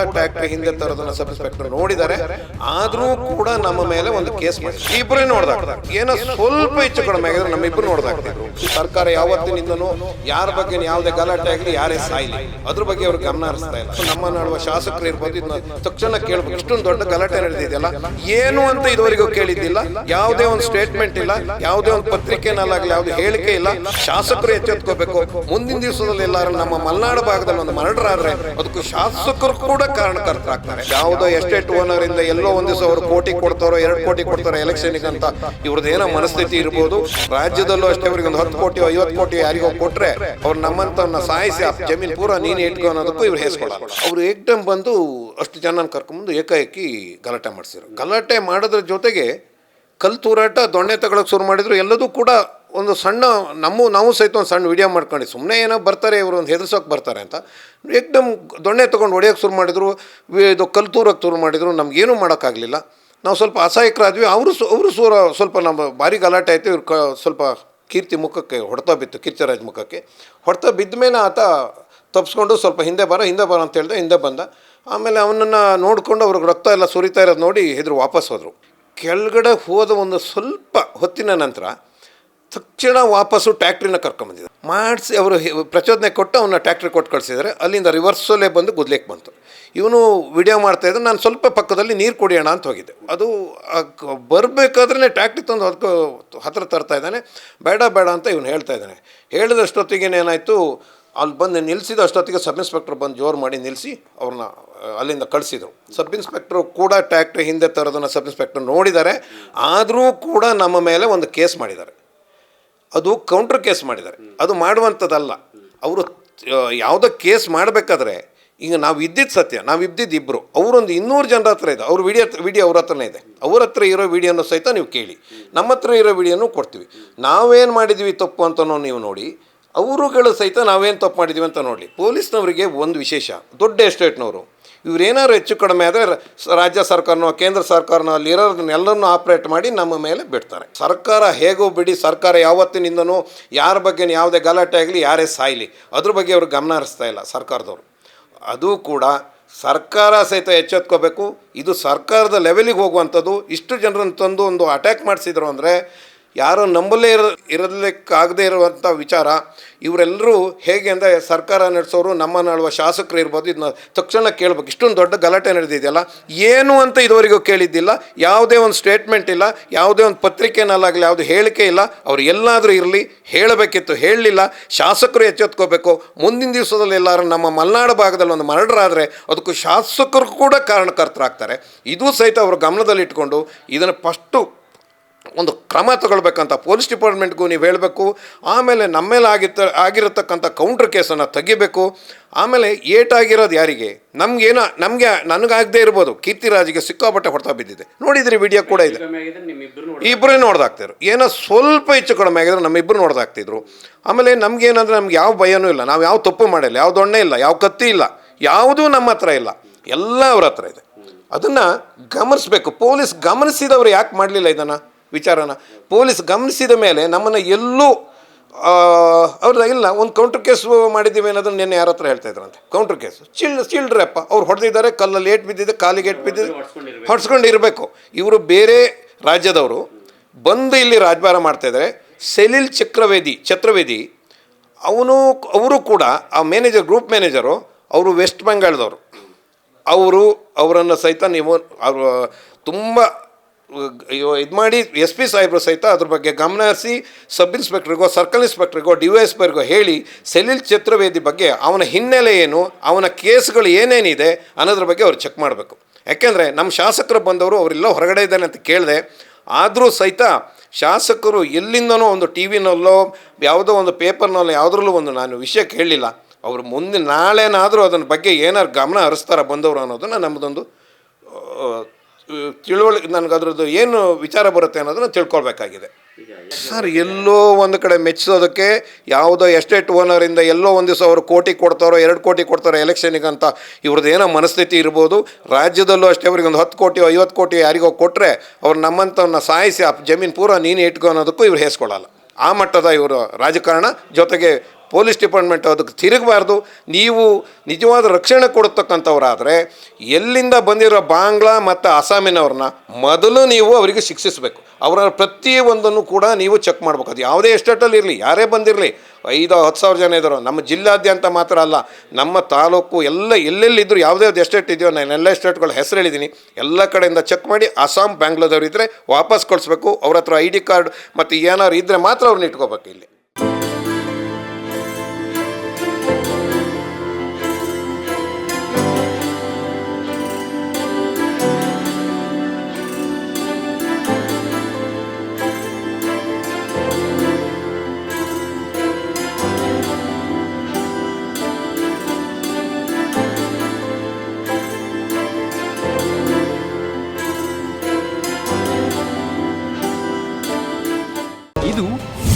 Contact ಹಿಂದೆ ತರೋದನ್ನ sub inspector ನೋಡಿದ್ದಾರೆ. ಆದ್ರೂ ಕೂಡ ನಮ್ಮ ಮೇಲೆ ಒಂದು ಕೇಸ್ ಮಾಡಿ ಇಬ್ಬರೇ ನೋಡ್ದಾಗ ಏನೋ ಸ್ವಲ್ಪ ಹೆಚ್ಚು ಕಡಿಮೆ ಆಗಿದ್ರೆ ನಮ್ಮಿಬ್ರು ನೋಡ್ದಾಗ್ತಿದ್ರು ಸರ್ಕಾರ ಯಾವತ್ತಿನಿಂದನೂ ಯಾರ ಬಗ್ಗೆ ಯಾವುದೇ ಗಲಾಟೆ ಆಗಲಿ ಯಾರೇ ಸಾಯಿಲಿ. ಅದ್ರ ಬಗ್ಗೆ ಅವ್ರು ಗಮನ ಹರಿಸ್ತಾ ಇಲ್ಲ. ನಮ್ಮ ನಾಡುವ ಶಾಸಕರು ಇರ್ಬೋದು ತಕ್ಷಣ ಕೇಳ್ಬೇಕು ಇಷ್ಟೊಂದು ದೊಡ್ಡ ಗಲಾಟೆ ನಡೆದಿದೆಯಲ್ಲ? ಏನು ಅಂತ ಇದುವರೆಗೂ ಕೇಳಿದ್ದಿಲ್ಲ. ಯಾವುದೇ ಒಂದು ಸ್ಟೇಟ್ಮೆಂಟ್ ಇಲ್ಲ. ಯಾವುದೇ ಒಂದು ಪತ್ರಿಕೆನಲ್ಲಾಗಲಿ ಯಾವುದೇ ಹೇಳಿಕೆ ಇಲ್ಲ. ಶಾಸಕರು ಎಚ್ಚೆತ್ಕೋಬೇಕು. ಮುಂದಿನ ದಿವಸದಲ್ಲಿ ಎಲ್ಲಾರು ನಮ್ಮ ಮಲೆನಾಡು ಭಾಗದಲ್ಲಿ ಒಂದು ಮರ್ಡರ್ ಆದ್ರೆ ಅದಕ್ಕೂ ಶಾಸಕರು ಕೂಡ ಕಾರಣಕರ್ತರಾಗ್ತಾರೆ ಯಾವುದೋ ಎಸ್ಟೇಟ್ ಓನರ್ ಇಂದ ಎಲ್ಲೋ ಒಂದು ದಿವಸ ಕೋಟಿ ಕೊಡ್ತಾರೋ, ಎರಡು ಕೋಟಿ ಕೊಡ್ತಾರೋ ಎಲೆಕ್ಷನ್ ಅಂತ ಇವ್ರದ್ದೇನೋ ಮನಸ್ಥಿತಿ ಇರ್ಬೋದು. ರಾಜ್ಯದಲ್ಲೂ ಅಷ್ಟೇ ಅವ್ರಿಗೆ ಒಂದು ಹತ್ತು ಕೋಟಿ, ಐವತ್ತು ಕೋಟಿ ಯಾರಿಗೋ ಕೊಟ್ರೆ ಅವ್ರು ನಮ್ಮಂತವನ್ನ ಸಾಯಿಸಿ ಆ ಜಮೀನ್ ಪೂರ ನೀನ್ ಇಟ್ಕೊ ಅನ್ನೋದಕ್ಕೂ ಇವ್ರು ಹೇಸ್ಕೊಳ್ಳ ಅವ್ರು ಏಕ್ದಮ್ ಬಂದು ಅಷ್ಟು ಜನ ಕರ್ಕೊಂಡ್ಬಂದು ಏಕಾಏಕಿ ಗಲಾಟೆ ಮಾಡಿಸಿದ್ರು. ಗಲಾಟೆ ಮಾಡೋದ್ರ ಜೊತೆಗೆ ಕಲ್ ತೂರಾಟ ದೊಣ್ಣೆ ತಗೊಳಕ್ ಶುರು ಮಾಡಿದ್ರು. ಎಲ್ಲದೂ ಕೂಡ ಒಂದು ಸಣ್ಣ, ನಮ್ಮ, ನಾವು ಸಹಿತ ಒಂದು ಸಣ್ಣ ವಿಡಿಯೋ ಮಾಡ್ಕೊಂಡು ಸುಮ್ಮನೆ ಏನೋ ಬರ್ತಾರೆ, ಇವರು ಒಂದು ಹೆದರ್ಸೋಕೆ ಬರ್ತಾರೆ ಅಂತ. ಏಕ್ದಮ್ ದೊಣ್ಣೆ ತೊಗೊಂಡು ಹೊಡೆಯೋಕೆ ಶುರು ಮಾಡಿದರು ಇದು ಕಲ್ತೂರಕ್ಕೆ ಶುರು ಮಾಡಿದರು, ನಮಗೇನೂ ಮಾಡೋಕ್ಕಾಗಲಿಲ್ಲ. ನಾವು ಸ್ವಲ್ಪ ಅಸಹಾಯಕರಾದ್ವಿ, ಅವರು ಅವರು ಸೂರ ಸ್ವಲ್ಪ ನಮ್ಮ ಭಾರಿ ಗಲಾಟೆ ಆಯಿತು, ಇವ್ರು ಕ ಸ್ವಲ್ಪ ಕೀರ್ತಿ ಮುಖಕ್ಕೆ ಹೊಡೆತ ಬಿತ್ತು, ಕೀರ್ತಿರಾಜ್ ಮುಖಕ್ಕೆ. ಹೊಡೆತ ಬಿದ್ದ ಮೇಲೆ ಆತ ತಪ್ಪಿಸ್ಕೊಂಡು ಸ್ವಲ್ಪ ಹಿಂದೆ ಬರೋ ಹಿಂದೆ ಬರೋ ಅಂತ ಹೇಳಿದೆ, ಹಿಂದೆ ಬಂದ. ಆಮೇಲೆ ಅವನನ್ನು ನೋಡಿಕೊಂಡು ಅವ್ರಿಗೆ ರಕ್ತ ಎಲ್ಲ ಸುರಿತಾ ಇರೋದು ನೋಡಿ ಹೆದರು ವಾಪಸ್ ಹೋದರು. ಕೆಳಗಡೆ ಹೋದ ಒಂದು ಸ್ವಲ್ಪ ಹೊತ್ತಿನ ನಂತರ ತಕ್ಷಣ ವಾಪಸ್ಸು ಟ್ಯಾಕ್ಟ್ರಿನ ಕರ್ಕೊಂಬಂದಿದ್ದಾರೆ ಮಾಡಿಸಿ ಅವರು ಪ್ರಚೋದನೆ ಕೊಟ್ಟು ಅವನ್ನ ಟ್ಯಾಕ್ಟ್ರಿ ಕೊಟ್ಟು ಕಳಿಸಿದ್ದಾರೆ. ಅಲ್ಲಿಂದ ರಿವರ್ಸಲ್ಲೇ ಬಂದು ಗುದ್ಲಿಕ್ಕೆ ಬಂತು. ಇವನು ವಿಡಿಯೋ ಮಾಡ್ತಾ ಇದ್ದ ನಾನು ಸ್ವಲ್ಪ ಪಕ್ಕದಲ್ಲಿ ನೀರು ಕುಡಿಯೋಣ ಅಂತ ಹೋಗಿದ್ದೆ. ಅದು ಬರಬೇಕಾದ್ರೆ ಟ್ಯಾಕ್ಟ್ರಿ ತಂದು ಅದಕ್ಕೆ ಹತ್ರ ತರ್ತಾ ಇದ್ದಾನೆ. ಬೇಡ ಬೇಡ ಅಂತ ಇವನು ಹೇಳ್ತಾ ಇದ್ದಾನೆ. ಹೇಳಿದಷ್ಟೊತ್ತಿಗೇನೇನಾಯಿತು ಅಲ್ಲಿ ಬಂದು ನಿಲ್ಲಿಸಿದ ಅಷ್ಟೊತ್ತಿಗೆ ಸಬ್ ಇನ್ಸ್ಪೆಕ್ಟರ್ ಬಂದು ಜೋರು ಮಾಡಿ ನಿಲ್ಲಿಸಿ ಅವ್ರನ್ನ, ಅಲ್ಲಿಂದ ಕಳಿಸಿದರು. ಸಬ್ ಇನ್ಸ್ಪೆಕ್ಟ್ರು ಕೂಡ ಟ್ಯಾಕ್ಟ್ರಿ ಹಿಂದೆ ತರೋದನ್ನು ಸಬ್ ಇನ್ಸ್ಪೆಕ್ಟರ್ ನೋಡಿದ್ದಾರೆ. ಆದರೂ ಕೂಡ ನಮ್ಮ ಮೇಲೆ ಒಂದು ಕೇಸ್ ಮಾಡಿದ್ದಾರೆ. ಅದು ಕೌಂಟ್ರ್ ಕೇಸ್ ಮಾಡಿದ್ದಾರೆ. ಅದು ಮಾಡುವಂಥದ್ದಲ್ಲ. ಅವರು ಯಾವುದೋ ಕೇಸ್ ಮಾಡಬೇಕಾದ್ರೆ, ಈಗ ನಾವು ಇದ್ದಿದ್ದು ಸತ್ಯ, ನಾವು ಇದ್ದಿದ್ದು ಇಬ್ಬರು ಅವರೊಂದು ಇನ್ನೂರು ಜನರ ಹತ್ರ ಇದೆ. ಅವ್ರ ವಿಡಿಯೋ ವಿಡಿಯೋ ಅವ್ರ ಹತ್ರನೇ ಇದೆ. ಅವ್ರ ಹತ್ರ ಇರೋ ವಿಡಿಯೋನು ಸಹಿತ ನೀವು ಕೇಳಿ. ನಮ್ಮ ಹತ್ರ ಇರೋ ವಿಡಿಯೋನು ಕೊಡ್ತೀವಿ. ನಾವೇನು ಮಾಡಿದ್ವಿ ತಪ್ಪು ಅಂತನೋ ನೀವು ನೋಡಿ, ಅವರುಗಳು ಸಹಿತ ನಾವೇನು ತಪ್ಪು ಮಾಡಿದ್ವಿ ಅಂತ ನೋಡಿ ಪೊಲೀಸ್ನವರಿಗೆ ಒಂದು ವಿಶೇಷ, ದೊಡ್ಡ ಎಸ್ಟೇಟ್ನವರು ಇವ್ರೇನಾದ್ರು ಹೆಚ್ಚು ಕಡಿಮೆ ಆದರೆ ರಾಜ್ಯ ಸರ್ಕಾರನೋ, ಕೇಂದ್ರ ಸರ್ಕಾರನೋ ಅಲ್ಲಿ ಇರೋದನ್ನೆಲ್ಲರನ್ನು ಆಪ್ರೇಟ್ ಮಾಡಿ ನಮ್ಮ ಮೇಲೆ ಬಿಡ್ತಾರೆ. ಸರ್ಕಾರ ಹೇಗೂ ಬಿಡಿ, ಸರ್ಕಾರ ಯಾವತ್ತಿನಿಂದನೂ ಯಾರ ಬಗ್ಗೆ ಯಾವುದೇ ಗಲಾಟೆ ಆಗಲಿ, ಯಾರೇ ಸಾಯಲಿ, ಅದ್ರ ಬಗ್ಗೆ ಅವ್ರು ಗಮನ ಹರಿಸ್ತಾ ಇಲ್ಲ ಸರ್ಕಾರದವರು. ಅದು ಕೂಡ ಸರ್ಕಾರ ಸಹಿತ ಎಚ್ಚೆತ್ಕೋಬೇಕು. ಇದು ಸರ್ಕಾರದ ಲೆವೆಲಿಗೆ ಹೋಗುವಂಥದ್ದು. ಇಷ್ಟು ಜನರನ್ನು ತಂದು ಒಂದು ಅಟ್ಯಾಕ್ ಮಾಡಿಸಿದ್ರು ಅಂದರೆ ಯಾರೋ ನಂಬಲೇ ಇರ, ಇರಲಿಕ್ಕಾಗದೇ ಇರುವಂಥ ವಿಚಾರ, ಇವರೆಲ್ಲರೂ ಹೇಗೆ ಅಂದರೆ ಸರ್ಕಾರ ನಡೆಸೋರು, ನಮ್ಮ ನಾಳುವ ಶಾಸಕರು ಇರ್ಬೋದು, ಇದನ್ನ ತಕ್ಷಣ ಕೇಳ್ಬೇಕು. ಇಷ್ಟೊಂದು ದೊಡ್ಡ ಗಲಾಟೆ ನಡೆದಿದೆಯಲ್ಲ? ಏನು ಅಂತ ಇದುವರೆಗೂ ಕೇಳಿದ್ದಿಲ್ಲ. ಯಾವುದೇ ಒಂದು ಸ್ಟೇಟ್ಮೆಂಟ್ ಇಲ್ಲ, ಯಾವುದೇ ಒಂದು ಪತ್ರಿಕೆನಲ್ಲಾಗಲಿ ಯಾವುದು ಹೇಳಿಕೆ ಇಲ್ಲ. ಅವ್ರು ಎಲ್ಲಾದರೂ ಇರಲಿ, ಹೇಳಬೇಕಿತ್ತು, ಹೇಳಲಿಲ್ಲ. ಶಾಸಕರು ಎಚ್ಚೆತ್ಕೋಬೇಕು. ಮುಂದಿನ ದಿವಸದಲ್ಲಿ ಎಲ್ಲರೂ ನಮ್ಮ ಮಲೆನಾಡು ಭಾಗದಲ್ಲಿ ಒಂದು ಮರ್ಡರ್ ಆದರೆ ಅದಕ್ಕೂ ಶಾಸಕರು ಕೂಡ ಕಾರಣಕರ್ತರಾಗ್ತಾರೆ. ಇದು ಸಹಿತ ಅವರು ಗಮನದಲ್ಲಿಟ್ಕೊಂಡು ಇದನ್ನು ಫಸ್ಟು ಒಂದು ಕ್ರಮ ತಗೊಳ್ಬೇಕಂತ ಪೊಲೀಸ್ ಡಿಪಾರ್ಟ್ಮೆಂಟ್ಗೂ ನೀವು ಹೇಳಬೇಕು. ಆಮೇಲೆ ನಮ್ಮ ಮೇಲೆ ಆಗಿತ್ತ, ಆಗಿರತಕ್ಕಂಥ ಕೌಂಟ್ರ್ ಕೇಸನ್ನು ತೆಗಿಬೇಕು. ಆಮೇಲೆ ಏಟಾಗಿರೋದು ಯಾರಿಗೆ? ನಮಗೇನೋ, ನಮಗೆ ನನಗಾಗದೇ ಇರ್ಬೋದು. ಕೀರ್ತಿರಾಜಿಗೆ ಸಿಕ್ಕಾಪಟ್ಟೆ ಹೊಡೆತ ಬಿದ್ದಿದೆ. ನೋಡಿದ್ರಿ ವಿಡಿಯೋ ಕೂಡ ಇದೆ. ಇಬ್ಬರೇ ನೋಡ್ದಾಗ್ತಿದ್ರು. ಏನೋ ಸ್ವಲ್ಪ ಹೆಚ್ಚು ಕಡಿಮೆ ಆಗಿದ್ರೆ ನಮ್ಮಿಬ್ಬರು ನೋಡ್ದಾಗ್ತಿದ್ರು. ಆಮೇಲೆ ನಮಗೇನಂದ್ರೆ ನಮ್ಗೆ ಯಾವ ಭಯನೂ ಇಲ್ಲ. ನಾವು ಯಾವ ತಪ್ಪು ಮಾಡಿಲ್ಲ. ಯಾವ ದೊಣ್ಣೆ ಇಲ್ಲ. ಯಾವ ಕತ್ತಿ ಇಲ್ಲ. ಯಾವುದೂ ನಮ್ಮ ಹತ್ರ ಇಲ್ಲ. ಎಲ್ಲ ಅವ್ರ ಹತ್ರ ಇದೆ. ಅದನ್ನು ಗಮನಿಸಬೇಕು. ಪೊಲೀಸ್ ಗಮನಿಸಿದವರು ಯಾಕೆ ಮಾಡಲಿಲ್ಲ ಇದನ್ನು? ವಿಚಾರನ. ಪೊಲೀಸ್ ಗಮನಿಸಿದ ಮೇಲೆ ನಮ್ಮನ್ನು ಎಲ್ಲೂ ಅವ್ರದ್ದು ಇಲ್ಲ, ಒಂದು ಕೌಂಟ್ರ್ ಕೇಸ್ ಮಾಡಿದ್ದೀವಿ ಅನ್ನೋದನ್ನು ನಿನ್ನೆ ಯಾರ ಹತ್ರ ಹೇಳ್ತಾ ಇದ್ರಂತೆ ಕೌಂಟ್ರ್ ಕೇಸ್ ಚಿಲ್ ಚಿಲ್ಡ್ರಪ್ಪ ಅವ್ರು ಹೊಡೆದಿದ್ದಾರೆ, ಕಲ್ಲಲ್ಲಿ ಏಟ್ ಬಿದ್ದಿದೆ, ಕಾಲಿಗೆ ಏಟ್ ಬಿದ್ದಿದೆ. ಹೊಡ್ಸ್ಕೊಂಡು ಇರಬೇಕು ಇವರು ಬೇರೆ ರಾಜ್ಯದವರು, ಬಂದು ಇಲ್ಲಿ ರಾಜಭಾರ ಮಾಡ್ತಾಯಿದ್ದಾರೆ ಸೆಲಿಲ್ ಚಕ್ರವೇದಿ ಚತ್ರವೇದಿ ಅವನು, ಅವರು ಕೂಡ, ಆ ಮ್ಯಾನೇಜರ್ ಗ್ರೂಪ್ ಮ್ಯಾನೇಜರು ಅವರು ವೆಸ್ಟ್ ಬೆಂಗಾಳದವರು ಅವರು, ಅವರನ್ನು ಸಹಿತ ನೀವು, ಅವರು, ತುಂಬ ಇದು ಮಾಡಿ ಎಸ್ ಪಿ ಸಾಹೇಬರು ಸಹಿತ ಅದ್ರ ಬಗ್ಗೆ ಗಮನ ಹರಿಸಿ ಸಬ್ ಇನ್ಸ್ಪೆಕ್ಟ್ರಿಗೋ, ಸರ್ಕಲ್ ಇನ್ಸ್ಪೆಕ್ಟ್ರಿಗೋ, ಡಿ ವೈ ಎಸ್ ಪಿರ್ಗೋ ಹೇಳಿ ಸೆಲಿಲ್ ಚತುರ್ವೇದಿ ಬಗ್ಗೆ ಅವನ ಹಿನ್ನೆಲೆ ಏನು, ಅವನ ಕೇಸ್ಗಳು ಏನೇನಿದೆ ಅನ್ನೋದ್ರ ಬಗ್ಗೆ ಅವ್ರು ಚೆಕ್ ಮಾಡಬೇಕು. ಯಾಕೆಂದರೆ ನಮ್ಮ ಶಾಸಕರು ಬಂದವರು ಅವರೆಲ್ಲ ಹೊರಗಡೆ ಇದ್ದಾನೆ ಅಂತ ಕೇಳಿದೆ, ಆದರೂ ಸಹಿತ ಶಾಸಕರು ಎಲ್ಲಿಂದನೋ ಒಂದು ಟಿ ವಿನಲ್ಲೋ, ಯಾವುದೋ ಒಂದು ಪೇಪರ್ನಲ್ಲೋ, ಯಾವುದ್ರಲ್ಲೂ ಒಂದು ನಾನು ವಿಷಯ ಕೇಳಲಿಲ್ಲ. ಅವರು ಮುಂದೆ ನಾಳೆನಾದರೂ ಅದನ್ನ ಬಗ್ಗೆ ಏನಾರು ಗಮನ ಹರಿಸ್ತಾರ ಬಂದವರು ಅನ್ನೋದನ್ನು ನಮ್ಮದೊಂದು ತಿಳುವಳಿ ನನಗೆ ಅದರದ್ದು ಏನು ವಿಚಾರ ಬರುತ್ತೆ ಅನ್ನೋದನ್ನು ತಿಳ್ಕೊಳ್ಬೇಕಾಗಿದೆ. ಸರ್ ಎಲ್ಲೋ ಒಂದು ಕಡೆ ಮೆಚ್ಚಿಸೋದಕ್ಕೆ ಯಾವುದೋ ಎಸ್ಟೇಟ್ ಓನರಿಂದ ಎಲ್ಲೋ ಒಂದು ದಿವಸ ಅವರು ಕೋಟಿ ಕೊಡ್ತಾರೋ ಎರಡು ಕೋಟಿ ಕೊಡ್ತಾರೋ ಎಲೆಕ್ಷನಿಗೆ ಅಂತ ಇವ್ರದ್ದು ಏನೋ ಮನಸ್ಥಿತಿ ಇರ್ಬೋದು. ರಾಜ್ಯದಲ್ಲೂ ಅಷ್ಟೇ ಅವ್ರಿಗೆ ಒಂದು ಹತ್ತು ಕೋಟಿ ಐವತ್ತು ಕೋಟಿ ಯಾರಿಗೋ ಕೊಟ್ಟರೆ ಅವ್ರು ನಮ್ಮಂಥವನ್ನ ಸಾಯಿಸಿ ಆ ಜಮೀನು ಪೂರ ನೀನು ಇಟ್ಕೊ ಅನ್ನೋದಕ್ಕೂ ಇವ್ರು ಹೇಸ್ಕೊಳ್ಳಲ್ಲ. ಆ ಮಟ್ಟದ ಇವರು ರಾಜಕಾರಣ ಜೊತೆಗೆ ಪೊಲೀಸ್ ಡಿಪಾರ್ಟ್ಮೆಂಟ್ ಅದಕ್ಕೆ ತಿರುಗಬಾರ್ದು. ನೀವು ನಿಜವಾದ ರಕ್ಷಣೆ ಕೊಡ್ತಕ್ಕಂಥವ್ರಾದರೆ ಎಲ್ಲಿಂದ ಬಂದಿರೋ ಬಾಂಗ್ಲಾ ಮತ್ತು ಅಸ್ಸಾಮಿನವ್ರನ್ನ ಮೊದಲು ನೀವು ಅವರಿಗೆ ಶಿಕ್ಷಿಸಬೇಕು. ಅವರ ಪ್ರತಿಯೊಂದನ್ನು ಕೂಡ ನೀವು ಚೆಕ್ ಮಾಡ್ಬೇಕು. ಅದು ಯಾವುದೇ ಎಸ್ಟೇಟಲ್ಲಿ ಇರಲಿ, ಯಾರೇ ಬಂದಿರಲಿ, ಐದು, ಹತ್ತು ಸಾವಿರ ಜನ ಇದ್ದರು, ನಮ್ಮ ಜಿಲ್ಲಾದ್ಯಂತ ಮಾತ್ರ ಅಲ್ಲ, ನಮ್ಮ ತಾಲೂಕು ಎಲ್ಲ ಎಲ್ಲೆಲ್ಲಿದ್ದರೂ ಯಾವುದೇ ಎಸ್ಟೇಟ್ ಇದೆಯೋ, ನಾನು ಎಲ್ಲ ಎಸ್ಟೇಟ್ಗಳ ಹೆಸರು ಹೇಳಿದ್ದೀನಿ ಎಲ್ಲ ಕಡೆಯಿಂದ ಚೆಕ್ ಮಾಡಿ ಅಸ್ಸಾಂ ಬ್ಯಾಂಗ್ಳೂರ್ದವ್ರು ಇದ್ದರೆ ವಾಪಸ್ ಕಳಿಸ್ಬೇಕು. ಅವ್ರ ಹತ್ರ ಐ ಡಿ ಕಾರ್ಡ್ ಮತ್ತು ಏನಾದ್ರು ಇದ್ದರೆ ಮಾತ್ರ ಅವ್ರನ್ನ ಇಟ್ಕೋಬೇಕು ಇಲ್ಲಿ.